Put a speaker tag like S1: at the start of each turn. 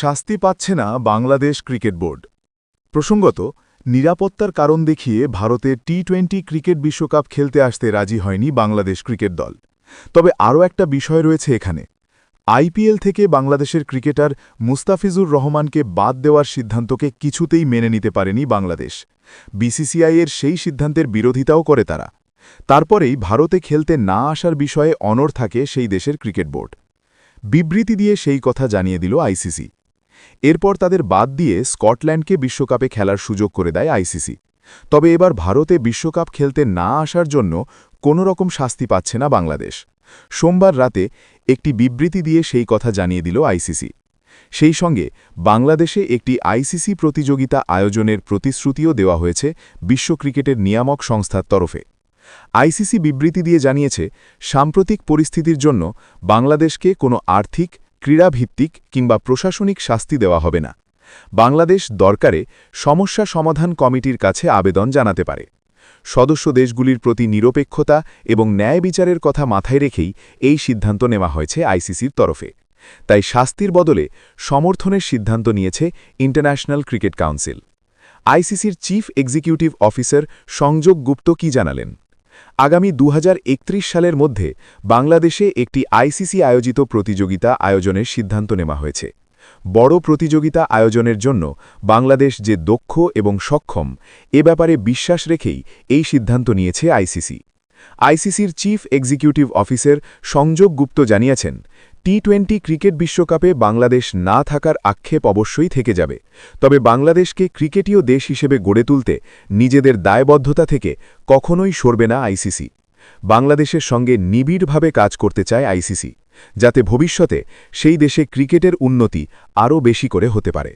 S1: শাস্তি পাচ্ছে না বাংলাদেশ ক্রিকেট বোর্ড। প্রসঙ্গত, নিরাপত্তার কারণ দেখিয়ে ভারতে টি টোয়েন্টি ক্রিকেট বিশ্বকাপ খেলতে আসতে রাজি হয়নি বাংলাদেশ ক্রিকেট দল। তবে আরও একটা বিষয় রয়েছে এখানে। আইপিএল থেকে বাংলাদেশের ক্রিকেটার মুস্তাফিজুর রহমানকে বাদ দেওয়ার সিদ্ধান্তকে কিছুতেই মেনে নিতে পারেনি বাংলাদেশ। বিসিসিআইয়ের সেই সিদ্ধান্তের বিরোধিতাও করে তারা। তারপরেই ভারতে খেলতে না আসার বিষয়ে অনড় থাকে সেই দেশের ক্রিকেট বোর্ড। বিবৃতি দিয়ে সেই কথা জানিয়ে দিল আইসিসি এরপর তাদের বাদ দিয়ে স্কটল্যান্ডকে বিশ্বকাপে খেলার সুযোগ করে দেয় আইসিসি। তবে এবার ভারতে বিশ্বকাপ খেলতে না আসার জন্য কোনো রকম শাস্তি পাচ্ছে না বাংলাদেশ। সোমবার রাতে একটি বিবৃতি দিয়ে সেই কথা জানিয়ে দিল আইসিসি। সেই সঙ্গে বাংলাদেশে একটি আইসিসি প্রতিযোগিতা আয়োজনের প্রতিশ্রুতিও দেওয়া হয়েছে বিশ্ব ক্রিকেটের নিয়ামক সংস্থার তরফে। আইসিসি বিবৃতি দিয়ে জানিয়েছে, সাম্প্রতিক পরিস্থিতির জন্য বাংলাদেশকে কোনো আর্থিক ক্রীড়াভিত্তিক কিংবা প্রশাসনিক শাস্তি দেওয়া হবে না। বাংলাদেশ দরকারে সমস্যা সমাধান কমিটির কাছে আবেদন জানাতে পারে। সদস্য দেশগুলির প্রতি নিরপেক্ষতা এবং ন্যায় বিচারের কথা মাথায় রেখেই এই সিদ্ধান্ত নেওয়া হয়েছে আইসিসির তরফে। তাই শাস্তির বদলে সমর্থনের সিদ্ধান্ত নিয়েছে ইন্টারন্যাশনাল ক্রিকেট কাউন্সিল। আইসিসির chief executive officer Sanjog Gupta কি জানালেন? আগামী দু হাজার একত্রিশ সালের মধ্যে বাংলাদেশে একটি আইসিসি আয়োজিত প্রতিযোগিতা আয়োজনের সিদ্ধান্ত নেওয়া হয়েছে। বড় প্রতিযোগিতা আয়োজনের জন্য বাংলাদেশ যে দক্ষ এবং সক্ষম, এ ব্যাপারে বিশ্বাস রেখেই এই সিদ্ধান্ত নিয়েছে আইসিসি। আইসিসির চিফ এক্সিকিউটিভ অফিসার সংযোগ গুপ্ত জানিয়েছেন টি টোয়েন্টি ক্রিকেট বিশ্বকাপে বাংলাদেশ না থাকার আক্ষেপ অবশ্যই থেকে যাবে। তবে বাংলাদেশকে ক্রিকেটীয় দেশ হিসেবে গড়ে তুলতে নিজেদের দায়বদ্ধতা থেকে কখনোই সরবে না আইসিসি বাংলাদেশের সঙ্গে নিবিড়ভাবে কাজ করতে চায় আইসিসি যাতে ভবিষ্যতে সেই দেশে ক্রিকেটের উন্নতি আরও বেশি করে হতে পারে।